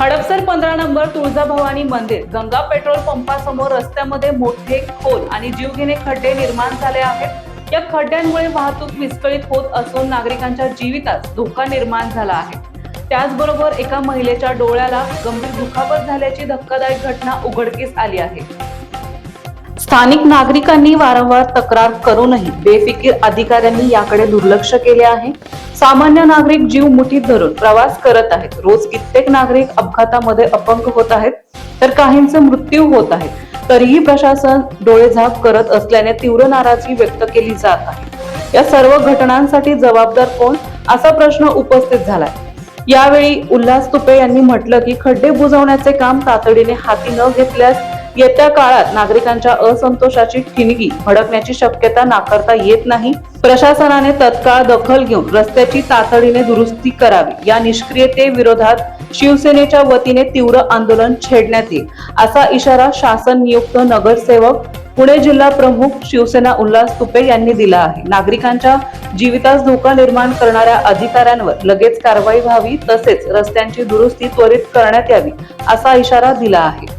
हडपसर पंधरा नंबर तुळजाभवानी मंदिर. गंगा पेट्रोल पंपासमोर रस्त्यामध्ये मोठे खोल आणि जीवघेणे खड्डे निर्माण झाले आहेत. या खड्ड्यांमुळे वाहतूक विस्कळीत होत असून नागरिकांच्या जीवितात धोका निर्माण झाला आहे. त्याचबरोबर एका महिलेच्या डोळ्याला गंभीर दुखापत झाल्याची धक्कादायक घटना उघडकीस आली आहे. स्थानिक नागरिकांनी वारंवार तक्रार करूनही बेफिकीर अधिकाऱ्यांनी याकडे दुर्लक्ष केले आहे. सामान्य नागरिक जीव मुठीत धरून प्रवास करत आहेत. रोज कित्येक नागरिक अपघातामध्ये अपंग होत आहेत. तर काहींचे मृत्यू होत आहेत तरीही प्रशासन डोळेझाप करत असल्याने तीव्र नाराजी व्यक्त केली जात आहे. या सर्व घटनांसाठी जबाबदार कोण? असा प्रश्न उपस्थित झालाय. यावेळी उल्हास तुपे यांनी म्हटलं की खड्डे बुजवण्याचे काम तातडीने हाती न घेतल्यास येत्या काळात नागरिकांच्या असंतोषाची ठिणगी भडकण्याची शक्यता नाकारता येत नाही. प्रशासनाने तत्काळ दखल घेऊन रस्त्याची तातडीने दुरुस्ती करावी. या निष्क्रियते विरोधात शिवसेनेच्या वतीने तीव्र आंदोलन छेडण्यात येईल असा इशारा शासन नियुक्त नगरसेवक पुणे जिल्हा प्रमुख शिवसेना उल्हास तुपे यांनी दिला आहे. नागरिकांच्या जीवितास धोका निर्माण करणाऱ्या अधिकाऱ्यांवर लगेच कारवाई व्हावी तसेच रस्त्यांची दुरुस्ती त्वरित करण्यात यावी असा इशारा दिला आहे.